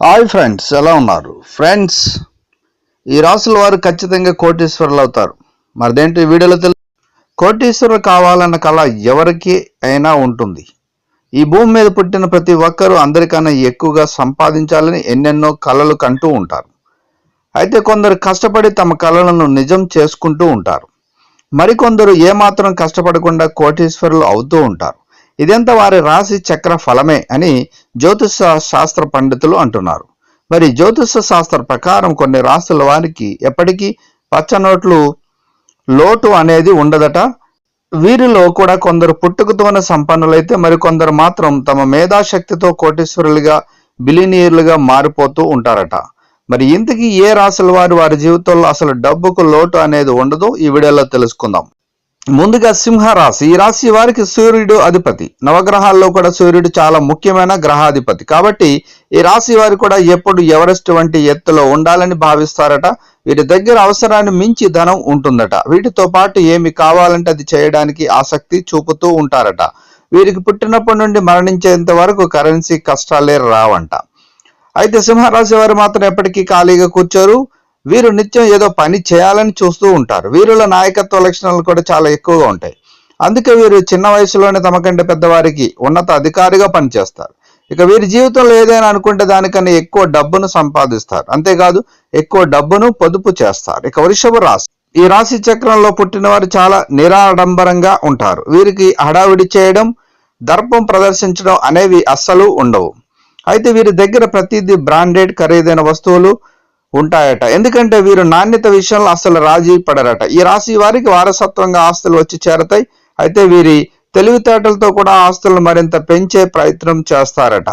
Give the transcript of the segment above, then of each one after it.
Hi friends ఎలా ఉన్నారు? Friends ఈ రాసుల వారు ఖచ్చితంగా కోటీశ్వరులు అవుతారు. మరిదేంటి వీడియోలో తెలు కోటీశ్వరులు కావాలన్న కళ ఎవరికి అయినా ఉంటుంది. ఈ భూమి మీద పుట్టిన ప్రతి ఒక్కరూ అందరికన్నా ఎక్కువగా సంపాదించాలని ఎన్నెన్నో కళలు కంటూ ఉంటారు. అయితే కొందరు కష్టపడి తమ కళలను నిజం చేసుకుంటూ ఉంటారు. మరికొందరు ఏమాత్రం కష్టపడకుండా కోటీశ్వరులు అవుతూ ఉంటారు. ఇదంతా వారి రాశి చక్ర ఫలమే అని జ్యోతిష శాస్త్ర పండితులు అంటున్నారు. మరి జ్యోతిష శాస్త్ర ప్రకారం కొన్ని రాశుల వారికి ఎప్పటికీ పచ్చనోట్లు లోటు అనేది ఉండదట. వీరిలో కూడా కొందరు పుట్టుకతోనే సంపన్నులైతే మరికొందరు మాత్రం తమ మేధాశక్తితో కోటీశ్వరులుగా బిలినీర్లుగా మారిపోతూ ఉంటారట. మరి ఇంతకీ ఏ రాశుల వారు వారి జీవితంలో అసలు డబ్బుకు లోటు అనేది ఉండదు? ఈ వీడియోలో తెలుసుకుందాం. ముందుగా సింహ రాశి ఈ రాశి వారికి సూర్యుడు అధిపతి. నవగ్రహాల్లో కూడా సూర్యుడు చాలా ముఖ్యమైన గ్రహాధిపతి. కాబట్టి ఈ రాశి వారు కూడా ఎప్పుడు ఎవరెస్ట్ వంటి ఎత్తులో ఉండాలని భావిస్తారట? వీటి దగ్గర అవసరాన్ని మించి ధనం ఉంటుందట. వీటితో పాటు ఏమి కావాలంటే అది చేయడానికి ఆసక్తి చూపుతూ ఉంటారట. వీరికి పుట్టినప్పటి నుండి మరణించేంత వరకు కరెన్సీ కష్టాలే రావంట. అయితే సింహరాశి వారు మాత్రం ఎప్పటికీ ఖాళీగా కూర్చోరు. వీరు నిత్యం ఏదో పని చేయాలని చూస్తూ ఉంటారు. వీరిలో నాయకత్వ లక్షణాలు కూడా చాలా ఎక్కువగా ఉంటాయి. అందుకే వీరు చిన్న వయసులోనే తమ కంటే పెద్దవారికి ఉన్నత అధికారిగా పనిచేస్తారు. ఇక వీరి జీవితంలో ఏదైనా అనుకుంటే దానికన్నా ఎక్కువ డబ్బును సంపాదిస్తారు. అంతేకాదు ఎక్కువ డబ్బును పొదుపు చేస్తారు. ఇక వృషభ రాశి. ఈ రాశి చక్రంలో పుట్టిన వారు చాలా నిరాడంబరంగా ఉంటారు. వీరికి హడావిడి చేయడం దర్పం ప్రదర్శించడం అనేవి అస్సలు ఉండవు. అయితే వీరి దగ్గర ప్రతిదీ బ్రాండెడ్ ఖరీదైన వస్తువులు ఉంటాయట. ఎందుకంటే వీరు నాణ్యత విషయంలో అసలు రాజీ పడరట. ఈ రాశి వారికి వారసత్వంగా ఆస్తులు వచ్చి చేరతాయి. అయితే వీరి తెలివితేటలతో కూడా ఆస్తులను మరింత పెంచే ప్రయత్నం చేస్తారట.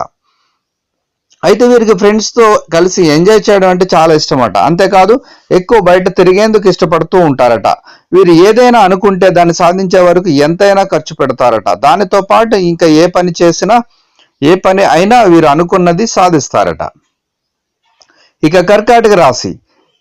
అయితే వీరికి ఫ్రెండ్స్తో కలిసి ఎంజాయ్ చేయడం అంటే చాలా ఇష్టమట. అంతేకాదు ఎక్కువ బయట తిరిగేందుకు ఇష్టపడుతూ ఉంటారట. వీరు ఏదైనా అనుకుంటే దాన్ని సాధించే వరకు ఎంతైనా ఖర్చు పెడతారట. దానితో పాటు ఇంకా ఏ పని చేసినా ఏ పని అయినా వీరు అనుకున్నది సాధిస్తారట. ఇక కర్కాటక రాశి.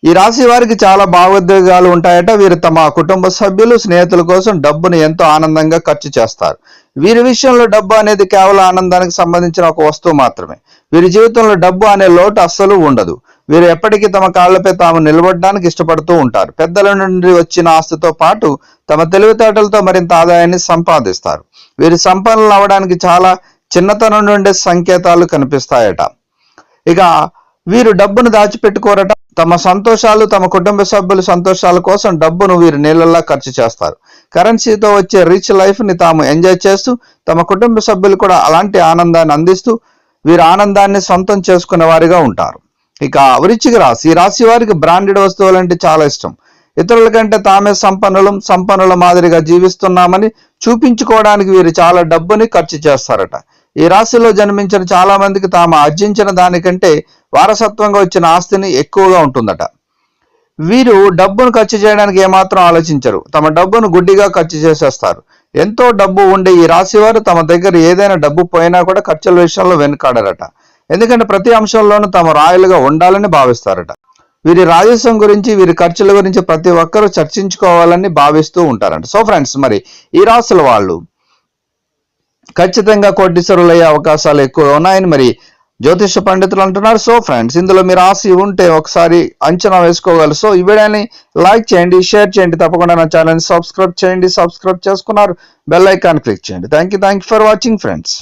ఈ రాశి వారికి చాలా భావోద్వేగాలు ఉంటాయట. వీరు తమ కుటుంబ సభ్యులు స్నేహితుల కోసం డబ్బును ఎంతో ఆనందంగా ఖర్చు చేస్తారు. వీరి విషయంలో డబ్బు అనేది కేవలం ఆనందానికి సంబంధించిన ఒక వస్తువు మాత్రమే. వీరి జీవితంలో డబ్బు అనే లోటు అస్సలు ఉండదు. వీరు ఎప్పటికీ తమ కాళ్ళపై తాము నిలబడడానికి ఇష్టపడుతూ ఉంటారు. పెద్దల నుండి వచ్చిన ఆస్తితో పాటు తమ తెలివితేటలతో మరింత ఆదాయాన్ని సంపాదిస్తారు. వీరి సంపన్నులు అవడానికి చాలా చిన్నతనం నుండే సంకేతాలు కనిపిస్తాయట. ఇక వీరు డబ్బును దాచిపెట్టుకోరట. తమ సంతోషాలు తమ కుటుంబ సభ్యుల సంతోషాల కోసం డబ్బును వీరు నీళ్ళల్లా ఖర్చు చేస్తారు. కరెన్సీతో వచ్చే రిచ్ లైఫ్ని తాము ఎంజాయ్ చేస్తూ తమ కుటుంబ సభ్యులు కూడా అలాంటి ఆనందాన్ని అందిస్తూ వీరు ఆనందాన్ని సొంతం చేసుకునే వారిగా ఉంటారు. ఇక వృచ్చిక రాశి ఈ రాశి వారికి బ్రాండెడ్ వస్తువులు అంటే చాలా ఇష్టం. ఇతరుల కంటే తామే సంపన్నులు సంపన్నుల మాదిరిగా జీవిస్తున్నామని చూపించుకోవడానికి వీరు చాలా డబ్బుని ఖర్చు చేస్తారట. ఈ రాశిలో జన్మించిన చాలా మందికి తాము ఆర్జించిన దానికంటే వారసత్వంగా వచ్చిన ఆస్తిని ఎక్కువగా ఉంటుందట. వీరు డబ్బును ఖర్చు చేయడానికి ఏమాత్రం ఆలోచించరు. తమ డబ్బును గుడ్డిగా ఖర్చు చేసేస్తారు. ఎంతో డబ్బు ఉండే ఈ రాశి వారు తమ దగ్గర ఏదైనా డబ్బు పోయినా కూడా ఖర్చుల విషయంలో వెనుకాడరట. ఎందుకంటే ప్రతి అంశంలోనూ తమ రాయలుగా ఉండాలని భావిస్తారట. వీరి రాజస్వం గురించి వీరి ఖర్చుల గురించి ప్రతి ఒక్కరూ చర్చించుకోవాలని భావిస్తూ ఉంటారంట. సో ఫ్రెండ్స్ మరి ఈ రాసుల వాళ్ళు ఖచ్చితంగా కోటీశ్వరులు అవకాశాలు ఎక్కువ ఉన్నాయని మరి జ్యోతిష పండితులు అంటున్నారు. సో ఫ్రెండ్స్ ఇందులో మీరు ఆశ ఉంటే ఒకసారి అంచనా వేసుకోగలరు. సో ఈ వీడియోని లైక్ చేయండి షేర్ చేయండి. తప్పకుండా నా ఛానల్ని సబ్స్క్రైబ్ చేయండి సబ్స్క్రైబ్ చేసుకున్నారు. బెల్ ఐకాన్ క్లిక్ చేయండి. Thank you thank you for watching friends